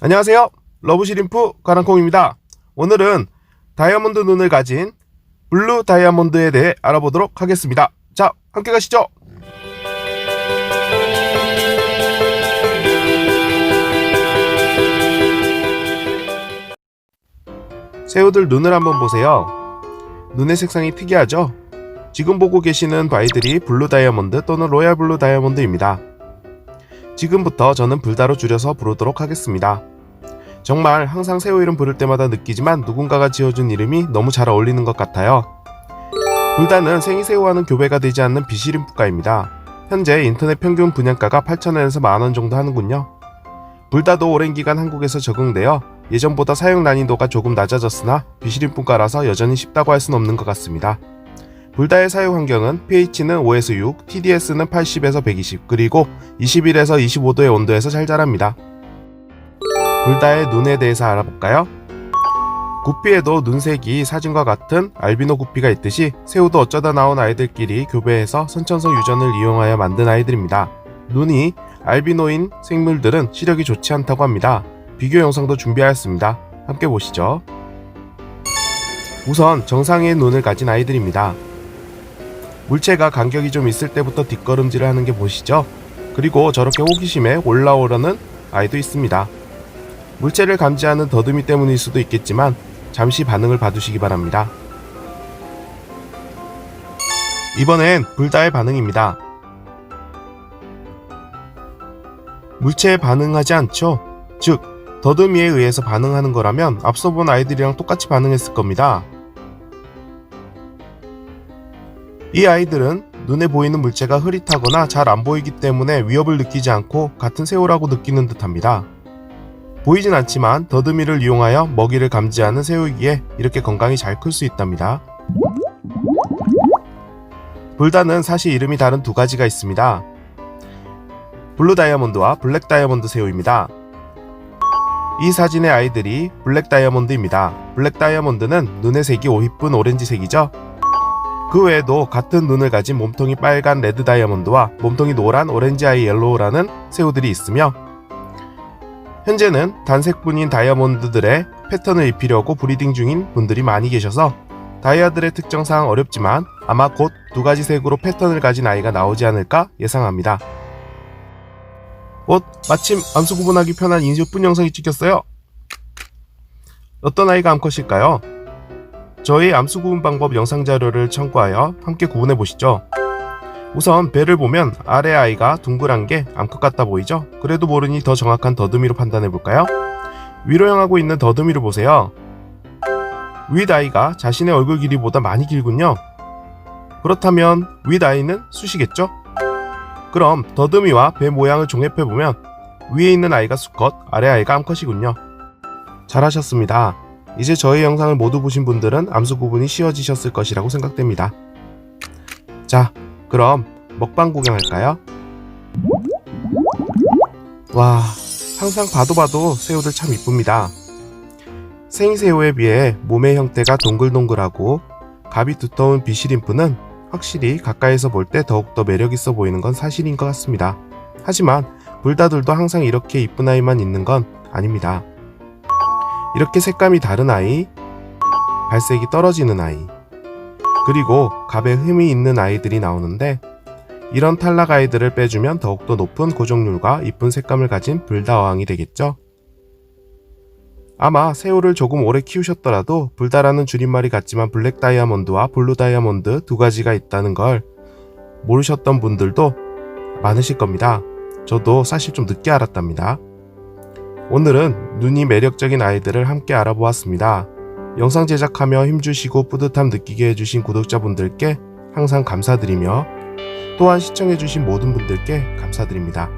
안녕하세요. 러브시림프 가랑콩입니다. 오늘은 다이아몬드 눈을 가진 블루 다이아몬드에 대해 알아보도록 하겠습니다. 자, 함께 가시죠. 새우들 눈을 한번 보세요. 눈의 색상이 특이하죠? 지금 보고 계시는 바위들이 블루 다이아몬드 또는 로얄 블루 다이아몬드입니다. 지금부터 저는 불다로 줄여서 부르도록 하겠습니다. 정말 항상 새우 이름 부를 때마다 느끼지만 누군가가 지어준 이름이 너무 잘 어울리는 것 같아요. 불다는 생이새우와는 교배가 되지 않는 비시림프가입니다. 현재 인터넷 평균 분양가가 8,000원에서 만원 정도 하는군요. 불다도 오랜 기간 한국에서 적응되어 예전보다 사용 난이도가 조금 낮아졌으나 비시림프가라서 여전히 쉽다고 할 수는 없는 것 같습니다. 불다의 사용 환경은 pH는 5에서 6, TDS는 80에서 120, 그리고 21에서 25도의 온도에서 잘 자랍니다. 불다의 눈에 대해서 알아볼까요? 구피에도 눈색이 사진과 같은 알비노 구피가 있듯이 새우도 어쩌다 나온 아이들끼리 교배해서 선천성 유전을 이용하여 만든 아이들입니다. 눈이 알비노인 생물들은 시력이 좋지 않다고 합니다. 비교 영상도 준비하였습니다. 함께 보시죠. 우선 정상의 눈을 가진 아이들입니다. 물체가 간격이 좀 있을 때부터 뒷걸음질을 하는 게 보시죠. 그리고 저렇게 호기심에 올라오려는 아이도 있습니다. 물체를 감지하는 더듬이 때문일 수도 있겠지만 잠시 반응을 봐두시기 바랍니다. 이번엔 불다의 반응입니다. 물체에 반응하지 않죠? 즉, 더듬이에 의해서 반응하는 거라면 앞서 본 아이들이랑 똑같이 반응했을 겁니다. 이 아이들은 눈에 보이는 물체가 흐릿하거나 잘 안 보이기 때문에 위협을 느끼지 않고 같은 새우라고 느끼는 듯합니다. 보이진 않지만 더듬이를 이용하여 먹이를 감지하는 새우이기에 이렇게 건강히 잘 클 수 있답니다. 불다는 사실 이름이 다른 두 가지가 있습니다. 블루 다이아몬드와 블랙 다이아몬드 새우입니다. 이 사진의 아이들이 블랙 다이아몬드입니다. 블랙 다이아몬드는 눈의 색이 오히쁜 오렌지색이죠. 그 외에도 같은 눈을 가진 몸통이 빨간 레드 다이아몬드와 몸통이 노란 오렌지 아이 옐로우라는 새우들이 있으며 현재는 단색뿐인 다이아몬드들의 패턴을 입히려고 브리딩 중인 분들이 많이 계셔서 다이아들의 특정상 어렵지만 아마 곧 두 가지 색으로 패턴을 가진 아이가 나오지 않을까 예상합니다. 어, 마침 암수 구분하기 편한 인쇄뿐 영상이 찍혔어요. 어떤 아이가 암컷일까요? 저희 암수 구분 방법 영상 자료를 참고하여 함께 구분해 보시죠. 우선 배를 보면 아래 아이가 둥글한 게 암컷 같다 보이죠? 그래도 모르니 더 정확한 더듬이로 판단해 볼까요? 위로 향하고 있는 더듬이를 보세요. 윗 아이가 자신의 얼굴 길이보다 많이 길군요. 그렇다면 윗 아이는 숫이겠죠? 그럼 더듬이와 배 모양을 종합해 보면 위에 있는 아이가 수컷, 아래 아이가 암컷이군요. 잘하셨습니다. 이제 저희 영상을 모두 보신 분들은 암수 구분이 쉬워지셨을 것이라고 생각됩니다. 자, 그럼 먹방 구경할까요? 와, 항상 봐도 봐도 새우들 참 이쁩니다. 생새우에 비해 몸의 형태가 동글동글하고 갑이 두터운 비시림프는 확실히 가까이서 볼 때 더욱더 매력있어 보이는 건 사실인 것 같습니다. 하지만 불다들도 항상 이렇게 이쁜 아이만 있는 건 아닙니다. 이렇게 색감이 다른 아이, 발색이 떨어지는 아이, 그리고 갑에 흠이 있는 아이들이 나오는데 이런 탈락 아이들을 빼주면 더욱더 높은 고정률과 이쁜 색감을 가진 불다어항이 되겠죠. 아마 새우를 조금 오래 키우셨더라도 불다라는 줄임말이 같지만 블랙 다이아몬드와 블루 다이아몬드 두 가지가 있다는 걸 모르셨던 분들도 많으실 겁니다. 저도 사실 좀 늦게 알았답니다. 오늘은 눈이 매력적인 아이들을 함께 알아보았습니다. 영상 제작하며 힘주시고 뿌듯함 느끼게 해주신 구독자분들께 항상 감사드리며 또한 시청해주신 모든 분들께 감사드립니다.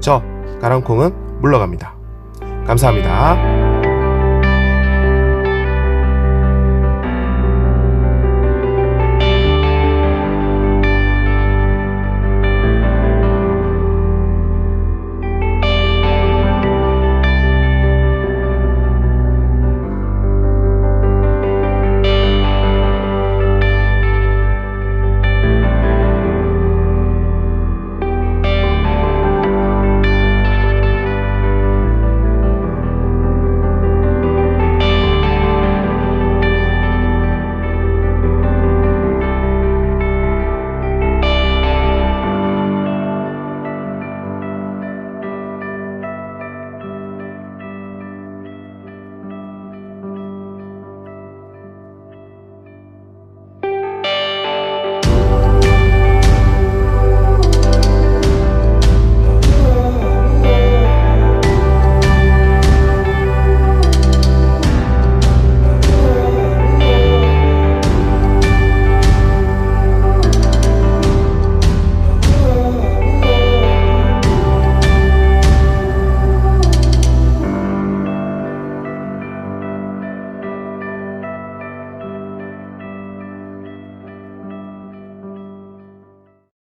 저 가랑콩은 물러갑니다. 감사합니다.